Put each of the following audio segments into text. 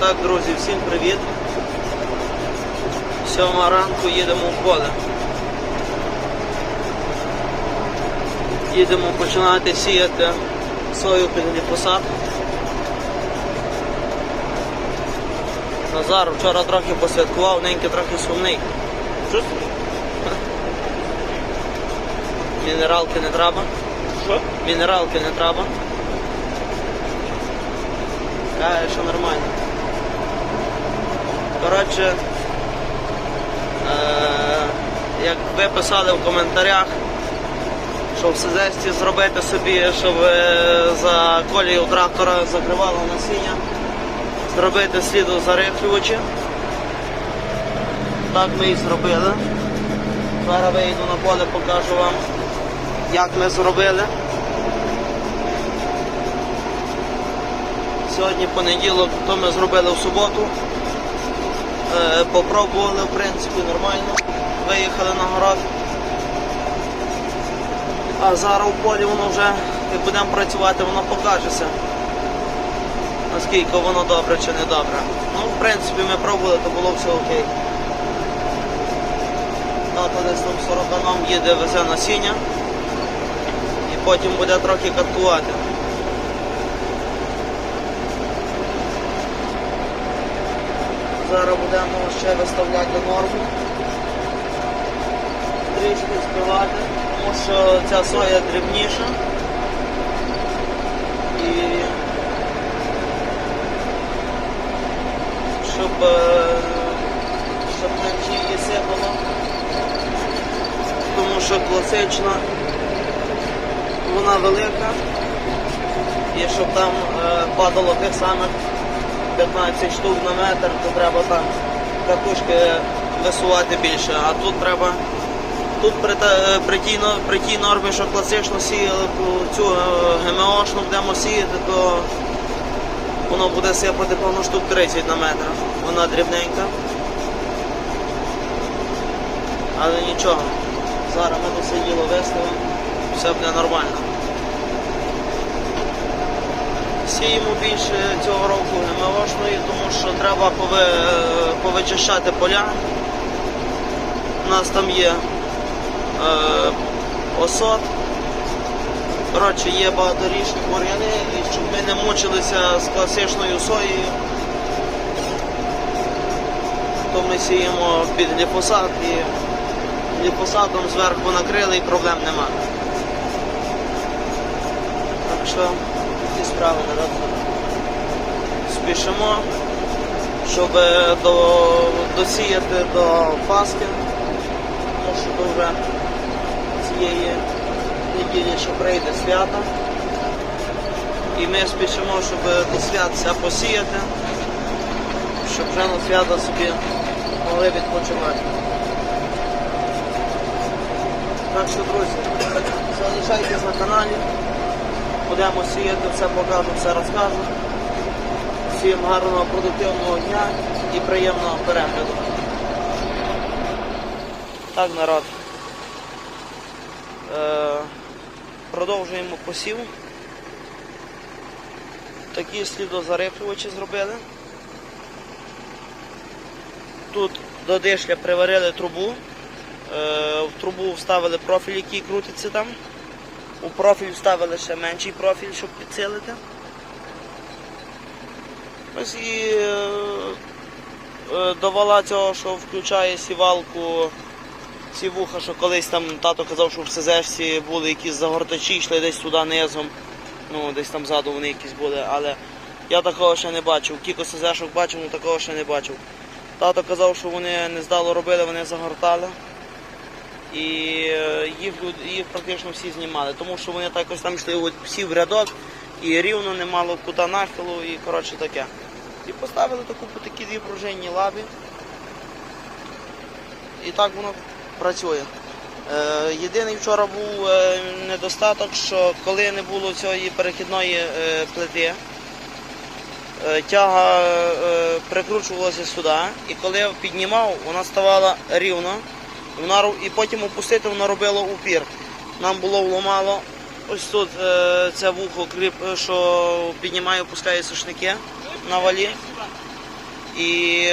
Так, друзі, всім привіт. Сьома ранку їдемо в поле. Їдемо починати сіяти сою під гліфосат. Назар вчора трохи посвяткував, неньки трохи сумний. Що? Мінералки не треба. Що? Мінералки не треба. Каже, що нормально. Коротше, е- як ви писали в коментарях, що в Сизесті зробити собі, щоб е, за колію трактора закривало насіння, зробити слідозарихлювачі. Так ми і зробили. Зараз вийду на поле, покажу вам, як ми зробили. Сьогодні понеділок, то ми зробили в суботу. Е, попробували, в принципі, нормально. Виїхали на город. А зараз у полі воно вже, як будемо працювати, воно покажеться. Наскільки воно добре чи не добре. Ну, в принципі, ми пробували, то було все окей. Тато десь там 40 нам їде, везе насіння. І потім буде трохи каткувати. Зараз будемо ще виставляти норму. Трішки збивати, тому що ця соя дрібніша. І щоб, е, щоб менше її сипало. Тому що класична вона велика. І щоб там е, падало тих самих 15 штук на метр, то треба там катушки висувати більше. А тут треба, тут при, при, тій, при тій нормі, що класично сіяли цю е, ГМОшну будемо сіяти, то воно буде сипати повно штук 30 на метр. Вона дрібненька. Але нічого. Зараз ми до сиділо виставимо, все буде нормально. Сіємо більше цього року ГМОшної, тому що треба пови- повичищати поля. У нас там є е, осот. Коротше, є багаторічні бур'яни, щоб ми не мучилися з класичною соєю, то ми сіємо під гліфосат і гліфосатом зверху накрили і проблем нема. Так що справи народ. Спішимо, щоб е, до, досіяти до Пасхи, тому що вже цієї неділі, що прийде свято. І ми спішимо, щоб до свят посіяти, щоб вже на свята собі могли відпочивати. Так що, друзі, залишайтесь на каналі. Будемо сіяти, все покажу, все розкажу. Всім гарного продуктивного дня і приємного перегляду. Так, народ. Е, продовжуємо посів. Такі слідозарихлювачі зробили. Тут до дишля приварили трубу. Е, в трубу вставили профіль, який крутиться там. У профіль вставили ще менший профіль, щоб підсилити. Ось і е, е, до вала цього, що включає сівалку, ці вуха, що колись там тато казав, що в СЗшці були якісь загортачі, йшли десь туди низом. Ну, десь там ззаду вони якісь були, але я такого ще не бачив. Кілько СЗшок бачив, але такого ще не бачив. Тато казав, що вони не здало робили, вони загортали. І е, їх, їх практично всі знімали, тому що вони так якось там йшли от всі в рядок і рівно не мало кута нахилу і коротше таке. І поставили таку такі дві пружинні лабі. І так воно працює. Е, єдиний вчора був е, недостаток, що коли не було цієї перехідної е, плити, тяга прикручувалася сюди, і коли я піднімав, вона ставала рівно, вона, і потім опустити вона робила упір. Нам було вломало ось тут е, це вухо, кріп, що піднімає, опускає сушники на валі. І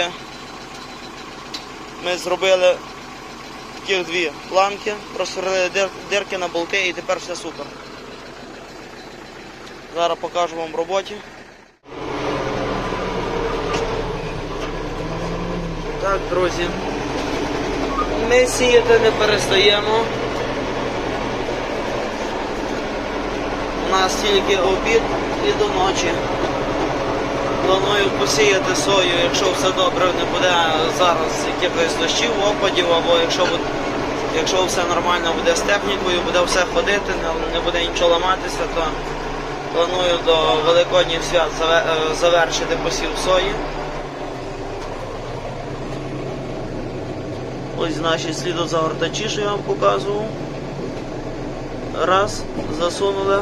ми зробили таких дві планки, просверлили дир- дирки на болти і тепер все супер. Зараз покажу вам в роботі. Так, друзі. Ми сіяти не перестаємо. У нас тільки обід і до ночі. Планую посіяти сою, якщо все добре, не буде зараз якихось дощів, опадів, або якщо, якщо все нормально буде з технікою, буде все ходити, не- буде нічого ламатися, то планую до Великодніх свят е, завершити посів сої. Ось наші слідозагортачі, що я вам показував. Раз, засунули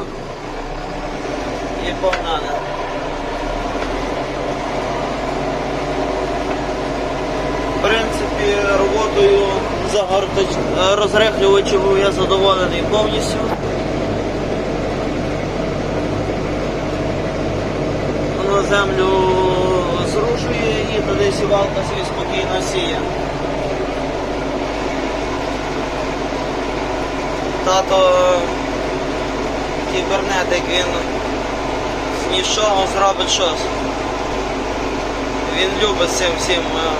і погнали. В принципі, роботою загортач... е, розрихлювачів я задоволений повністю. Воно землю зрушує і туди сівалка собі спокійно сіє. Тато кібернетик, він з нічого зробить щось. Він любить цим всім е,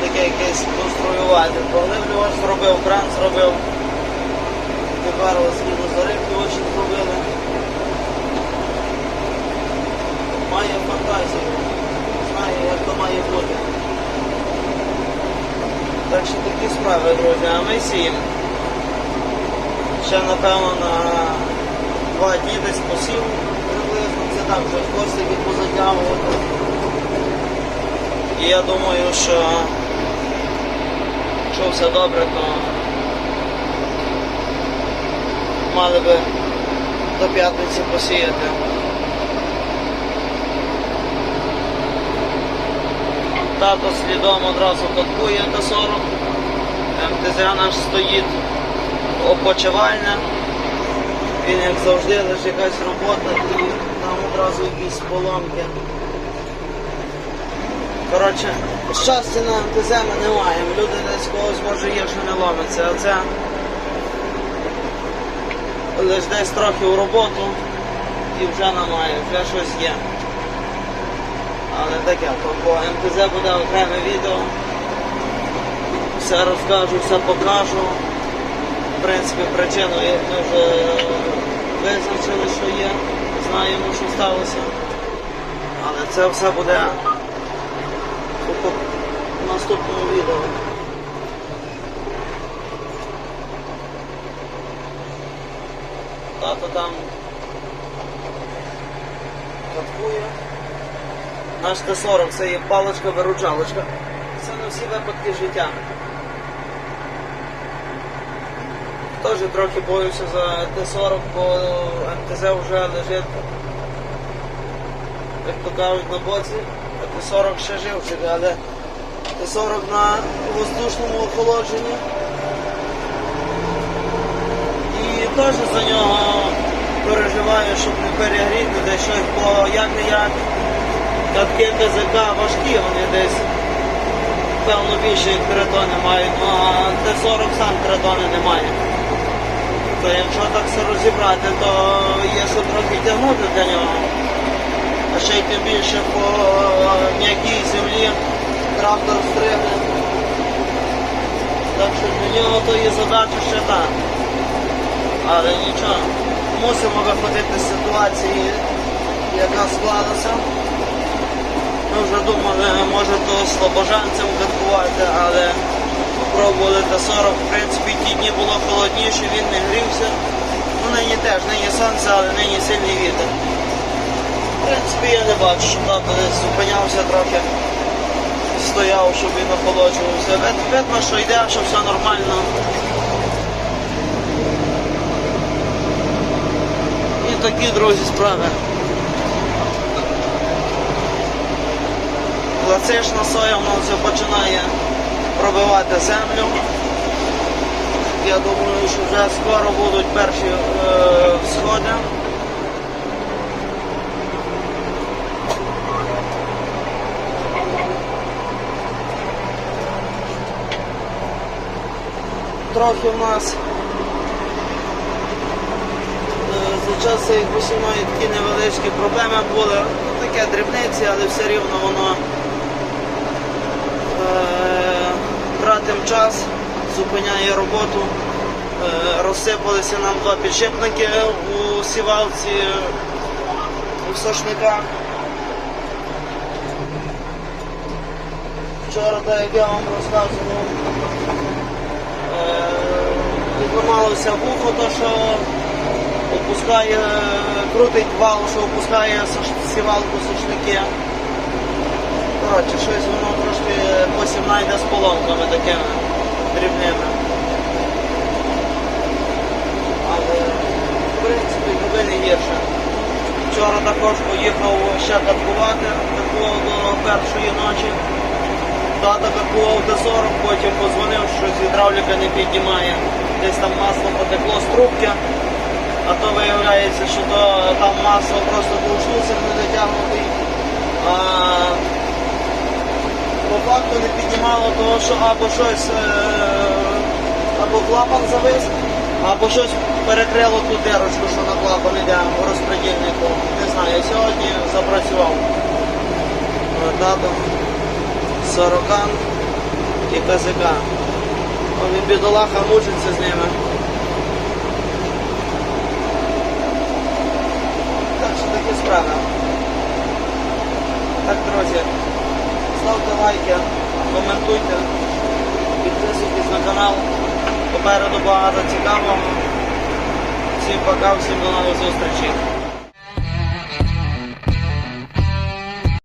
таке якесь конструювати. Поливлювач зробив, кран зробив. Тепер ось зарихлювачі зробили. Має фантазію. Знає, як то має бути. Так що такі справи, друзі, а ми сіємо. Ще напевно на два дні десь посів приблизно, це там вже косики позатягувати. І я думаю, що якщо все добре, то мали би до п'ятниці посіяти. Тато слідом одразу каткує до 40. МТЗ наш стоїть опочивальня. Він як завжди лише якась робота і там одразу якісь поломки. Коротше, щастя на МТЗ ми не. Люди десь когось може є, що не ломиться, а це лише десь трохи у роботу і вже немає, вже щось є. Але таке, то по МТЗ буде окреме відео. Все розкажу, все покажу. В принципі, причину ми вже визначили, що є, знаємо, що сталося. Але це все буде у наступному відео. Тато там каткує. Наш Т-40 це є паличка-виручалочка. Це на всі випадки життя. Теж трохи боюся за Т-40, бо МТЗ вже лежить, як то кажуть, на боці, а Т-40 ще жив живчик, але Т-40 на воздушному охолодженні. І теж за нього переживаю, щоб не перегріти десь щось, бо як не як катки КЗК важкі, вони десь певно більше як 3 тони мають, ну а Т-40 сам 3 тони не має. То якщо так все розібрати, то є що трохи тягнути для нього. А ще й тим більше по м'якій землі трактор стригне. Так що для нього то є задача ще та. Але нічого. Мусимо виходити з ситуації, яка склалася. Ми вже думали, може то слабожанцем каткувати, але пробували Т-40. В принципі, ті дні було холодніше, він не грівся. Ну, нині теж, нині сонце, але нині сильний вітер. В принципі, я не бачу, що тато десь зупинявся трохи, стояв, щоб він охолоджувався. Вид- Видно, що йде, що все нормально. І такі, друзі, справи. Класична соя в нас вже починає пробивати землю. Я думаю, що вже скоро будуть перші е, сходи. Трохи в нас е, за час як посімої такі невеличкі проблеми були, ну, таке дрібниці, але все рівно воно. Тратим час, зупиняє роботу. Е, розсипалися нам два підшипники у сівалці у сошниках. Вчора, так як я вам розказував, е, відламалося вухо, то що опускає, крутить вал, що опускає сівалку сушники. Коротше, щось воно трошки потім найде з поломками такими дрібними. Але в принципі ніби не гірше. Вчора також поїхав ще каткувати, каткував до першої ночі. Тата каткував до 40, потім позвонив, що гідравліка не піднімає. Десь там масло потекло з трубки, а то виявляється, що то, там масло просто був шлюсик не дотягнутий. Факту не піднімало того, що або щось, е, або клапан завис, або щось перекрило ту дирочку, що на клапан йде у розпредільнику. Не знаю, я сьогодні запрацював тато Сорокан і КЗК. Вони бідолаха мучиться з ними. Так що такі справи. Так, друзі, ставте лайки, коментуйте, підписуйтесь на канал. Попереду. Всім до нових зустрічей.